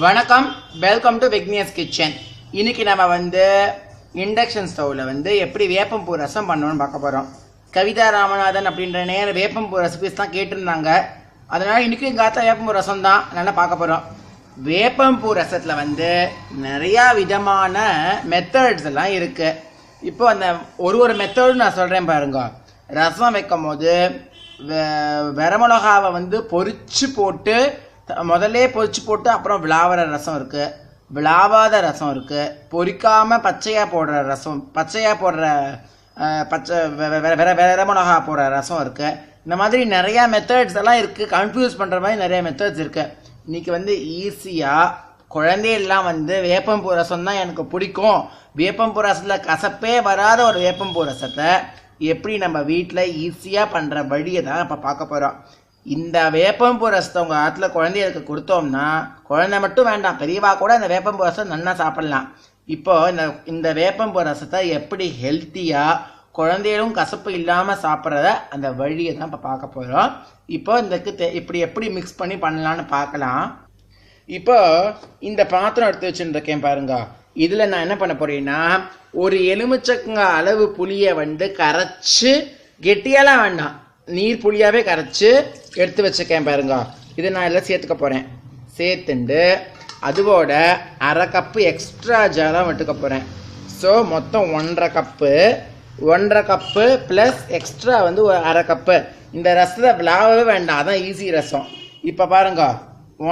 வணக்கம். Welcome to விக்னியஸ் kitchen இன்றைக்கி நம்ம வந்து இண்டக்ஷன் ஸ்டவ்வில் வந்து எப்படி வேப்பம்பூ ரசம் பண்ணணும்னு பார்க்க போகிறோம் கவிதா ராமநாதன் அப்படின்ற நேரம் வேப்பம்பூ ரெசிபிஸ் தான் கேட்டிருந்தாங்க. அதனால் இன்றைக்கும் எங்கள் வேப்பம்பூ ரசம் தான். நல்லா பார்க்க போகிறோம் வேப்பம்பூ ரசத்தில் வந்து நிறையா விதமான மெத்தட்ஸ் எல்லாம் இருக்குது இப்போ அந்த ஒரு ஒரு மெத்தடும் நான் சொல்கிறேன் பாருங்க. ரசம் வைக்கும் போது வெ- வரமிளகாவை வந்து பொறிச்சு போட்டு முதல்லே பொறிச்சு போட்டு அப்புறம் விளாவற ரசம் இருக்கு. விளாவாத ரசம் இருக்கு. பொரிக்காம பச்சையா போடுற ரசம் பச்சையா போடுற பச்சை வெ- வேற மிளகா போடுற ரசம் இருக்கு. இந்த மாதிரி நிறைய மெத்தட்ஸ் எல்லாம் இருக்கு. கன்ஃபியூஸ் பண்ற மாதிரி நிறைய மெத்தட்ஸ் இருக்கு. இன்னைக்கு வந்து ஈஸியா குழந்தையெல்லாம் வந்து வேப்பம்பூ ரசம் தான் எனக்கு பிடிக்கும். வேப்பம்பூ ரசத்தில் கசப்பே வராத ஒரு வேப்பம்பூ ரசத்தை எப்படி நம்ம வீட்டில் ஈஸியாக பண்ணுற வழியை தான் இப்போ பார்க்க போகிறோம் இந்த வேப்பம்பூ ரசத்தை உங்கள் ஆற்றுல குழந்தைகளுக்கு கொடுத்தோம்னா குழந்தை மட்டும் வேண்டாம் பெரியவா கூட இந்த வேப்பம்பூ ரசம் நல்லா சாப்பிடலாம். இப்போது இந்த இந்த வேப்பம்பூ ரசத்தை எப்படி ஹெல்த்தியாக குழந்தைகளும் கசப்பு இல்லாமல் சாப்பிட்றத அந்த வழியை தான் இப்போ பார்க்க போகிறோம் இப்போ இதுக்கு தே- இப்படி எப்படி மிக்ஸ் பண்ணி பண்ணலான்னு பார்க்கலாம். இப்போ இந்த பாத்திரம் எடுத்து வச்சுருக்கேன் பாருங்க. இதில் நான் என்ன பண்ண போறேன்னா ஒரு எலுமிச்சங்க அளவு புளியை வந்து கரைச்சி கெட்டியெல்லாம் வேண்டாம். நீர் புளியாகவே கரைச்சி எடுத்து வச்சுக்கேன் பாருங்க. இதை நான் எல்லாம் சேர்த்துக்க போகிறேன் சேர்த்துண்டு அதுவோட அரை கப்பு எக்ஸ்ட்ரா ஜலம் விட்டுக்க போகிறேன் ஸோ மொத்தம் ஒன்றரை கப்பு ஒன்றரை கப்பு ப்ளஸ் எக்ஸ்ட்ரா வந்து ஒரு அரை கப்பு இந்த ரசத்தை விழாவே வேண்டாம். அதான் ஈஸி ரசம். இப்போ பாருங்க.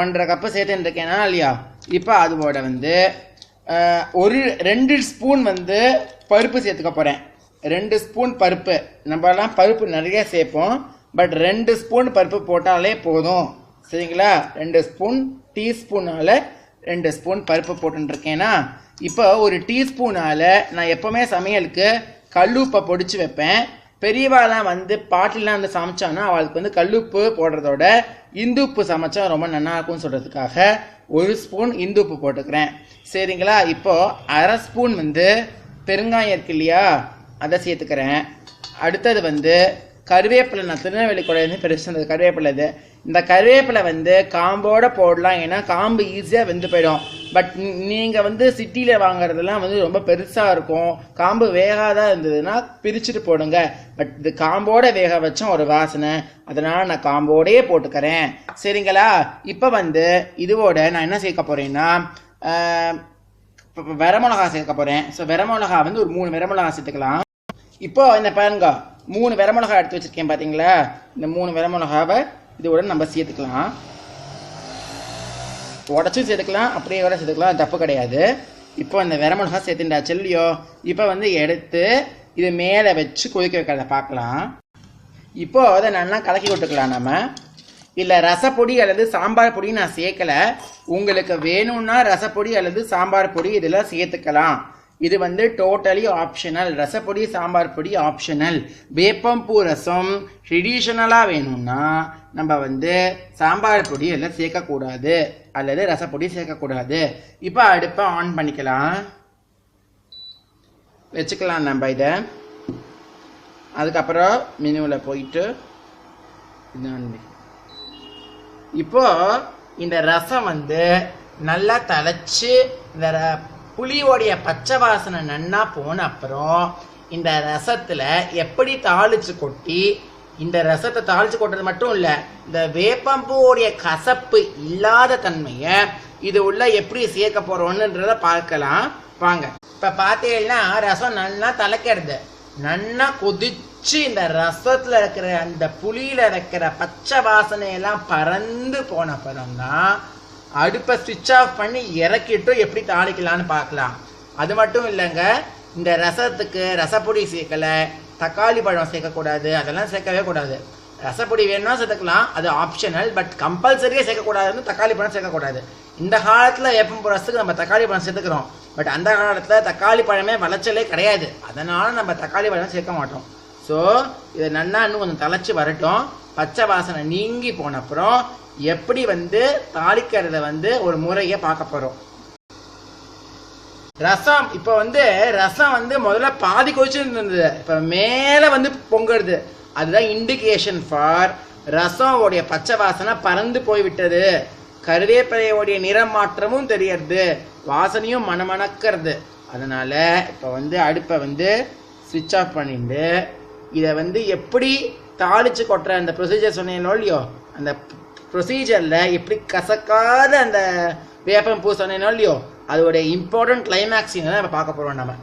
ஒன்றரை கப்பு சேர்த்துருக்கேனா இல்லையா? இப்போ அதுவோட வந்து ஒரு ரெண்டு ஸ்பூன் வந்து பருப்பு சேர்த்துக்க போகிறேன் ரெண்டு ஸ்பூன் பருப்பு. நம்மலாம் பருப்பு நிறைய சேர்ப்போம். பட் ரெண்டு ஸ்பூன் பருப்பு போட்டாலே போதும். சரிங்களா? ரெண்டு ஸ்பூன் டீஸ்பூனால் ரெண்டு ஸ்பூன் பருப்பு போட்டுருக்கேன்னா இப்போ ஒரு டீஸ்பூனால் நான் எப்போவுமே சமையலுக்கு கல்லுப்பை பொடிச்சு வைப்பேன். பெரியவாலாம் வந்து பாட்டிலாம் வந்து சமைச்சான்னா அவளுக்கு வந்து கல்லுப்பு போடுறதோட இந்து உப்பு சமைச்சா ரொம்ப நல்லாயிருக்கும்னு சொல்கிறதுக்காக ஒரு ஸ்பூன் இந்து உப்பு போட்டுக்கிறேன். சரிங்களா? இப்போது அரை ஸ்பூன் வந்து பெருங்காயம் இருக்கு இல்லையா? அதை சேர்த்துக்கிறேன். அடுத்தது வந்து கருவேப்பிலை நான் திருநெல்வேலி கொடையிலேருந்து பெருசு இருந்தது கருவேப்பிலை இது. இந்த கருவேப்பிலை வந்து காம்போட போடலாம். ஏன்னா காம்பு ஈஸியாக வெந்து போயிடும். பட் நீங்கள் வந்து சிட்டியில் வாங்குறதெல்லாம் வந்து ரொம்ப பெருசாக இருக்கும். காம்பு வேகாத இருந்ததுன்னா பிரிச்சுட்டு போடுங்க. பட் இது காம்போட வேக வச்சோம் ஒரு வாசனை. அதனால் நான் காம்போடையே போட்டுக்கிறேன். சரிங்களா? இப்போ வந்து இதுவோட நான் என்ன சேர்க்க போகிறேன்னா வெரமிளகா சேர்க்க போகிறேன் ஸோ வெரமிளகா வந்து ஒரு மூணு வெரமிளகா சேர்த்துக்கலாம். இப்போ இந்த பாருங்க. மூணு வரமிளகா எடுத்து வச்சிருக்கேன் பார்த்தீங்களா இந்த மூணு வரமிளகாவை இதோட நம்ம சேர்த்துக்கலாம். உடச்சும் சேர்த்துக்கலாம் அப்படியே கூட சேர்த்துக்கலாம் தப்பு கிடையாது. இப்போ அந்த வரமிளகா சேர்த்துண்டா இல்லையோ இப்போ வந்து எடுத்து இது மேலே வச்சு கொதிக்க வைக்கிறத பார்க்கலாம். இப்போ அதை நல்லா கலக்கி விட்டுக்கலாம் நம்ம. இல்லை ரசப்பொடி அல்லது சாம்பார் பொடி நான் சேர்க்கலை. உங்களுக்கு வேணும்னா ரசப்பொடி அல்லது சாம்பார் பொடி இதெல்லாம் சேர்த்துக்கலாம். இது வந்து டோட்டலி ஆப்ஷனல் ரசப்பொடி சாம்பார் பொடி ஆப்ஷனல் வேப்பம்பூ ரசம். ட்ரெடிஷ்னலாக வேணும்னா நம்ம வந்து சாம்பார் பொடி எல்லாம் சேர்க்கக்கூடாது? அல்லது ரசப்பொடி சேர்க்கக்கூடாது. இப்போ அடுப்பை ஆன் பண்ணிக்கலாம். வச்சுக்கலாம் நம்ம இதை. அதுக்கப்புறம் மெனுவில் போயிட்டு இதான் இப்போ இந்த ரசம் வந்து நல்லா தழைச்சு இந்த புளியோடைய பச்சை வாசனை நன்னா போன அப்புறம் இந்த ரசத்துல எப்படி தாளிச்சு கொட்டி இந்த ரசத்தை தாளிச்சு கொட்டுறது மட்டும் இல்ல இந்த வேப்பம்பூவுடைய கசப்பு இல்லாத தன்மையை இது உள்ள எப்படி சேர்க்க போகிறோன்னுன்றத பார்க்கலாம். வாங்க. இப்ப பார்த்தீங்கன்னா ரசம் நல்லா தலைக்கிறது நல்லா கொதிச்சு இந்த ரசத்துல இருக்கிற அந்த புளியில இருக்கிற பச்சை வாசனை எல்லாம் பறந்து போன அப்புறம்தான் அடுப்பை ஸ்விட்ச் ஆஃப் பண்ணி இறக்கிட்டு எப்படி தாளிக்கலான்னு பார்க்கலாம். அது மட்டும் இல்லைங்க இந்த ரசத்துக்கு ரசப்பொடி சேர்க்கலை தக்காளி பழம் சேர்க்கக்கூடாது அதெல்லாம் சேர்க்கவே கூடாது. ரசப்பொடி வேணும்னா சேர்த்துக்கலாம் அது ஆப்ஷனல் பட் கம்பல்சரியாக சேர்க்கக்கூடாதுன்னு தக்காளி பழம் சேர்க்கக்கூடாது. இந்த காலத்தில் வேப்பம்பூ ரசத்துக்கு நம்ம தக்காளி பழம் சேர்த்துக்கிறோம். பட் அந்த காலத்தில் தக்காளி பழமே விளைச்சலே கிடையாது. அதனால் நம்ம தக்காளி பழம் சேர்க்க மாட்டோம். ஸோ இதை நல்லா இன்னும் கொஞ்சம் தலைச்சு வரட்டும். பச்சை வாசனை நீங்கி போன அப்புறம் எப்படி வந்து தாளிக்கிறத வந்து ஒரு முறையை பார்க்க போகிறோம் ரசம் இப்போ வந்து ரசம் வந்து முதல்ல பாதி கொதிச்சுட்டு இப்போ மேலே வந்து பொங்குறது. அதுதான் இண்டிகேஷன் ஃபார் ரசம் உடைய பச்சை வாசனை பறந்து போய் விட்டது கருவேப்பிலையோடைய நிறம் மாற்றமும் தெரியறது. வாசனையும் மணமணக்கிறது அதனால இப்போ வந்து அடுப்பை வந்து ஸ்விட்ச் ஆஃப் பண்ணிட்டு இதை வந்து எப்படி தாளிச்சு கொட்டுற அந்த ப்ரொசீஜர் சொன்னீங்களோ இல்லையோ அந்த ப்ரொசீஜரில் எப்படி கசக்காத அந்த வேப்பம் பூ சொன்னீங்களோ இல்லையோ அதோடைய இம்பார்ட்டன்ட் கிளைமேக்ஸிங் தான் நம்ம பார்க்க போகிறோம் நம்ம.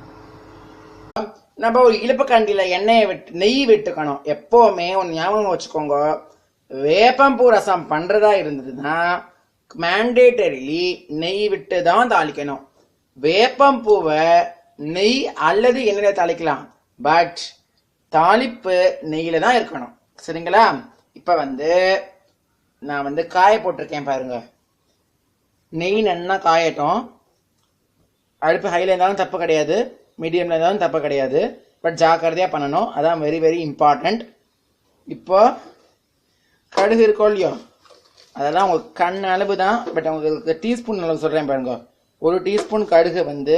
நம்ம ஒரு இழுப்புக்கண்டியில் எண்ணெயை விட்டு நெய் விட்டுக்கணும். எப்போவுமே ஒன்று ஞாபகம் வச்சுக்கோங்க. வேப்பம்பூ ரசம் பண்ணுறதா இருந்ததுன்னா மேண்டேட்டரிலி நெய் விட்டு தான் தாளிக்கணும். வேப்பம்பூவை நெய் அல்லது எண்ணெயில் தாளிக்கலாம். பட் தாளிப்பு நெய்யில் தான் இருக்கணும். சரிங்களா? இப்போ வந்து நான் வந்து காய போட்டிருக்கேன் பாருங்க. நெய் நன்னா காயட்டும். அடுப்பு ஹைல இருந்தாலும் தப்பு கிடையாது. மீடியமில் இருந்தாலும் தப்பு கிடையாது. பட் ஜாக்கிரதையாக பண்ணணும். அதான் வெரி வெரி இம்பார்ட்டண்ட் இப்போ கடுகு இருக்கோ இல்லையோ? அதெல்லாம் உங்களுக்கு கண் அளவு தான். பட் உங்களுக்கு டீஸ்பூன் அளவு சொல்கிறேன் பாருங்க. ஒரு டீஸ்பூன் கடுகு வந்து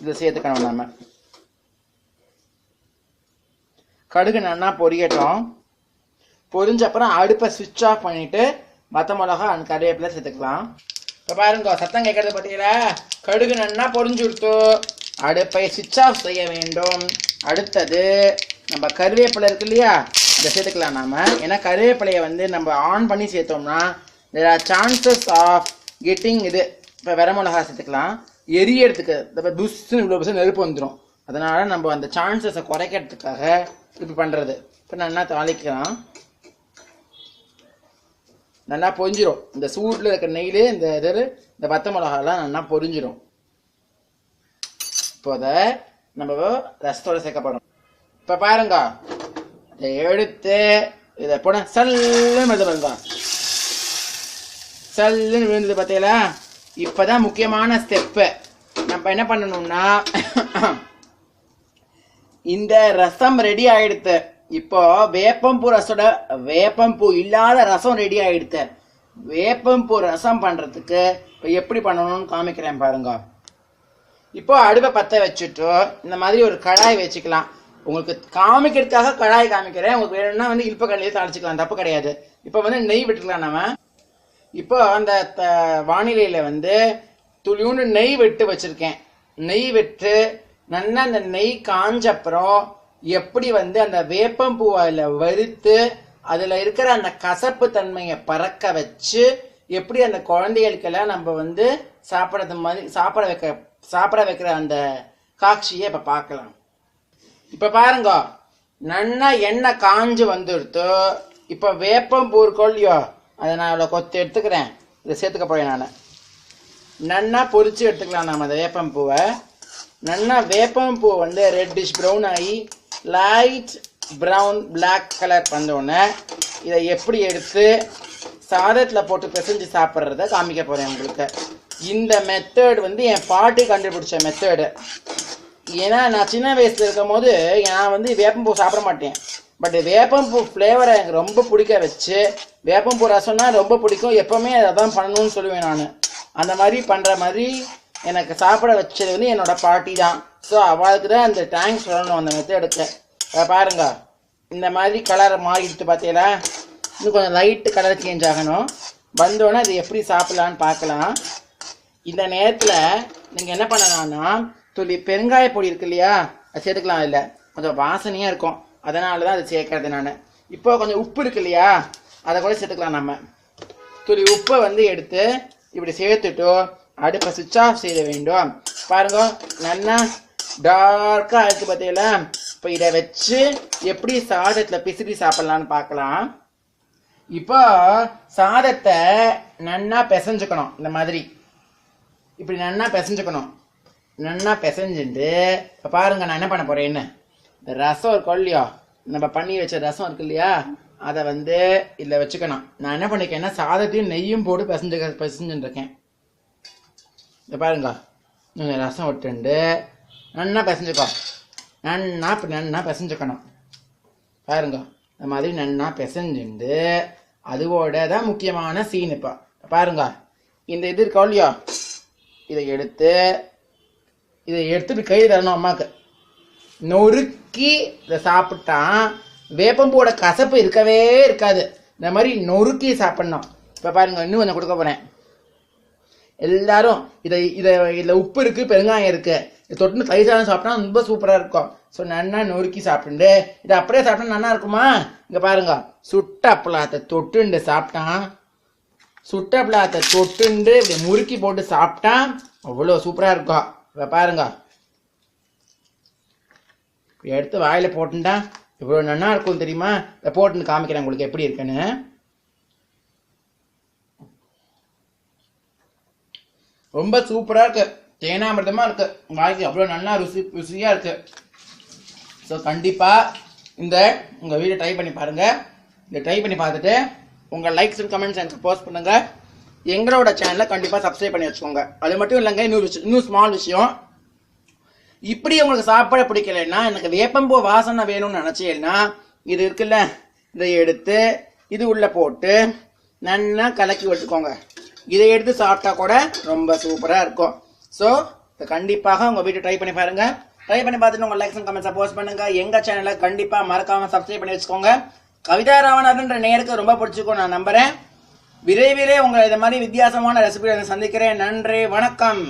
இதில் சேர்த்துக்கணும் நம்ம கடுகு நல்லா பொரியட்டும். பொரிஞ்ச அப்புறம் அடுப்பை சுவிட்ச் ஆஃப் பண்ணிட்டு மற்ற மிளகா அண்ட் கருவேப்பிலை சேர்த்துக்கலாம். இப்போ பாருங்க சத்தம் கேட்கறது பார்த்தீங்களா கடுகு நன்னா பொரிஞ்சு கொடுத்து அடுப்பை சுவிட்ச் ஆஃப் செய்ய வேண்டும். அடுத்தது நம்ம கருவேப்பிலை இருக்கு இல்லையா? இதை சேர்த்துக்கலாம் நாம. ஏன்னா கருவேப்பிலையை வந்து நம்ம ஆன் பண்ணி சேர்த்தோம்னா there are chances of getting இது இப்போ வெற மிளகா சேர்த்துக்கலாம். எரியறதுக்கு இப்போ புஷ்ஷுன்னு இவ்வளோ புஷ் நெருப்பு வந்துடும் அதனால நம்ம அந்த சான்சஸை குறைக்கிறதுக்காக இப்படி பண்ணுறது இப்போ நல்லா தாளிக்கலாம். நல்லா பொரிஞ்சிடும் இந்த சூட்டில் இருக்கிற நெய்லே இந்த இது இந்த பத்த மிளகாலாம் நல்லா பொரிஞ்சிடும் இப்போ அதை நம்ம ரசத்தோட சேர்க்கப்படும் இப்போ பாருங்க. இதை எடுத்து இதை போட சல்லுன்னு வருது பாருங்க. சல்லுன்னு விழுந்தது பார்த்தீங்களா? இப்போதான் முக்கியமான ஸ்டெப்பு நம்ம என்ன பண்ணணும்னா இந்த ரசம் ரெடி ஆயிடுத்து. இப்போ வேப்பம்பூ ரசோட வேப்பம்பூ இல்லாத ரசம் ரெடி ஆயிடுத்து. வேப்பம்பூ ரசம் பண்றதுக்கு இப்போ எப்படி பண்ணணும்னு காமிக்கிறேன் பாருங்க. இப்போ அடுப்பை பற்ற வச்சுட்டு இந்த மாதிரி ஒரு கடாய் வச்சுக்கலாம். உங்களுக்கு காமிக்கிறதுக்காக கடாய் காமிக்கிறேன். உங்களுக்கு வேணும்னா வந்து இழுப்பக்கண்ணிலே தாளிச்சுக்கலாம். தப்பு கிடையாது. இப்போ வந்து நெய் விட்டுக்கலாம் நம்ம இப்போ அந்த த- வானிலையில வந்து துளியூண்டு நெய் விட்டு வச்சிருக்கேன். நெய் விட்டு நல்லா அந்த நெய் காஞ்ச அப்புறம் எப்படி வந்து அந்த வேப்பம்பூவில வறுத்து அதுல இருக்கிற அந்த கசப்பு தன்மையை பறக்க வச்சு எப்படி அந்த குழந்தைகளுக்கெல்லாம் நம்ம வந்து சாப்பிடறது மாதிரி சாப்பிட வைக்க சாப்பிட வைக்கிற அந்த காட்சியை இப்ப பார்க்கலாம். இப்ப பாருங்க நன்னா எண்ணெய் காஞ்சு வந்துடுத்து. இப்ப வேப்பம் பூ அதை நான் அவ்வளோ கொத்து எடுத்துக்கிறேன். இதை சேர்த்துக்க போறேன் நான். நன்னா பொறிச்சு எடுத்துக்கலாம் நம்ம அந்த வேப்பம் பூவை நன்னா வேப்பம் பூ வந்து ரெட்டிஷ் ப்ரௌன் ஆகி லைட் ப்ரௌன் பிளாக் கலர் வந்தோடனே இதை எப்படி எடுத்து சாதத்தில் போட்டு பிசைஞ்சு சாப்பிட்றத காமிக்க போகிறேன் உங்களுக்கு. இந்த மெத்தேட் வந்து என் பாட்டி கண்டுபிடிச்ச மெத்தேடு ஏன்னா நான் சின்ன வயசில் இருக்கும் போது நான் வந்து வேப்பம்பூ சாப்பிட மாட்டேன். பட் வேப்பம்பூ ஃப்ளேவரை எனக்கு ரொம்ப பிடிக்க வச்சு வேப்பம்பூ ரசம்னா ரொம்ப பிடிக்கும். எப்போவுமே அதை தான் பண்ணணும்னு சொல்லுவேன் நான். அந்த மாதிரி பண்ணுற மாதிரி எனக்கு சாப்பிட வச்சது வந்து என்னோட பாட்டி தான். ஸோ அவளுக்கு தான் அந்த தேங்க்ஸ் சொல்லணும் அந்த மெத்தடுக்கு அதை பாருங்க. இந்த மாதிரி கலர் மாறிடுச்சு பார்த்தீங்களா இன்னும் கொஞ்சம் லைட்டு கலர் சேஞ்ச் ஆகணும். வந்தோடனே அது எப்படி சாப்பிடலான்னு பார்க்கலாம். இந்த நேரத்தில் நீங்கள் என்ன பண்ணலாம்னா துளி பெருங்காய பொடி இருக்கு இல்லையா? அது சேர்த்துக்கலாம் இல்லை கொஞ்சம் வாசனையாக இருக்கும். அதனால தான் அதை சேர்க்கறது நான். இப்போ கொஞ்சம் உப்பு இருக்கு இல்லையா? அதை கூட சேர்த்துக்கலாம் நம்ம. துளி உப்பை வந்து எடுத்து இப்படி சேர்த்துட்டு அடுப்பை சுவிட்ச் ஆஃப் செய்ய வேண்டும். பாருங்க நல்லா டார்க்காக இருக்கு பார்த்தீங்களா இப்போ இதை வச்சு எப்படி சாதத்தில் பிசிறி சாப்பிட்லான்னு பார்க்கலாம். இப்போ சாதத்தை நன்னா பிசைஞ்சுக்கணும் இந்த மாதிரி. இப்படி நன்னா பிசைஞ்சுக்கணும். நன்னா பிசைஞ்சுட்டு இப்போ பாருங்க நான் என்ன பண்ண போறேன்னு? இந்த ரசம் இருக்கும் இல்லையோ நம்ம பண்ணி வச்ச ரசம் இருக்கு இல்லையா அதை வந்து இதில் வச்சுக்கணும். நான் என்ன பண்ணிருக்கேன்னா சாதத்தையும் நெய்யும் போட்டு பிசைஞ்சு பிசைஞ்சுட்டு இருக்கேன். இதை பாருங்க ரசம் விட்டுண்டு நன்னா பிசைஞ்சுக்கோ நன்னா இப்போ நன்னா பிசைஞ்சுக்கணும். பாருங்க இந்த மாதிரி நன்னா பிசைஞ்சுண்டு அதுவோட தான் முக்கியமான சீன் இப்போ. பாருங்க இந்த இது இருக்கா இல்லையா? இதை எடுத்து இதை எடுத்துட்டு கை தரணும் அம்மாவுக்கு நொறுக்கி இதை சாப்பிட்டா வேப்பம்பூவோட கசப்பு இருக்கவே இருக்காது. இந்த மாதிரி நொறுக்கி சாப்பிட்ணும். இப்போ பாருங்க இன்னும் கொஞ்சம் கொடுக்க போகிறேன் எல்லாரும் இதை இதை இதில் உப்பு இருக்கு பெருங்காயம் இருக்கு. இதை தொட்டு தயிர் சாதம் சாப்பிட்டா ரொம்ப சூப்பராக இருக்கும். ஸோ நன்னா நொறுக்கி சாப்பிட்டு இதை அப்படியே சாப்பிட்டா நல்லா இருக்குமா? இங்கே பாருங்க. சுட்ட தொட்டுண்டு சாப்பிட்டான் சுட்ட அப்பளத்தை தொட்டுண்டு இப்படி முறுக்கி போட்டு சாப்பிட்டா அவ்வளோ சூப்பராக இருக்கும். இப்போ பாருங்க. எடுத்து வாயில் போட்டுட்டா இவ்வளோ நல்லா இருக்கும் தெரியுமா? இதை போட்டுன்னு காமிக்கிறேன் உங்களுக்கு எப்படி இருக்குன்னு. ரொம்ப சூப்பராக இருக்கு. தேனாமிர்தமாக இருக்கு. வாய்க்கு அவ்வளோ நல்லா ருசி ருசியாக இருக்கு. ஸோ கண்டிப்பாக இந்த உங்கள் வீடியோ ட்ரை பண்ணி பாருங்க. இதை ட்ரை பண்ணி பார்த்துட்டு உங்கள் லைக்ஸ் அண்ட் கமெண்ட்ஸ் எனக்கு போஸ்ட் பண்ணுங்க. எங்களோட சேனலை கண்டிப்பாக சப்ஸ்கிரைப் பண்ணி வச்சுக்கோங்க. அது மட்டும் இல்லைங்க இன்னொரு விஷயம் இன்னும் ஸ்மால் விஷயம். இப்படி உங்களுக்கு சாப்பாடு பிடிக்கலைன்னா எனக்கு வேப்பம்பூ வாசனை வேணும்னு நினச்சேன்னா இது இருக்குல்ல இதை எடுத்து இது உள்ள போட்டு நல்லா கலக்கி வச்சுக்கோங்க. இதை எடுத்து சாப்பிட்டா கூட ரொம்ப சூப்பராக இருக்கும். ஸோ இதை கண்டிப்பாக உங்கள் வீட்டை ட்ரை பண்ணி பாருங்க. ட்ரை பண்ணி பார்த்துட்டு உங்கள் லைக்ஸ் அண்ட் கமெண்ட்ஸை போஸ்ட் பண்ணுங்க. எங்கள் சேனலை கண்டிப்பாக மறக்காம சப்ஸ்கிரைப் பண்ணி வச்சுக்கோங்க. கவிதா ராமநாதன்ற நேருக்கு ரொம்ப பிடிச்சிருக்கும் நான் நம்புறேன். விரைவிலே உங்களை இது மாதிரி வித்தியாசமான ரெசிபி சந்திக்கிறேன். நன்றி வணக்கம்.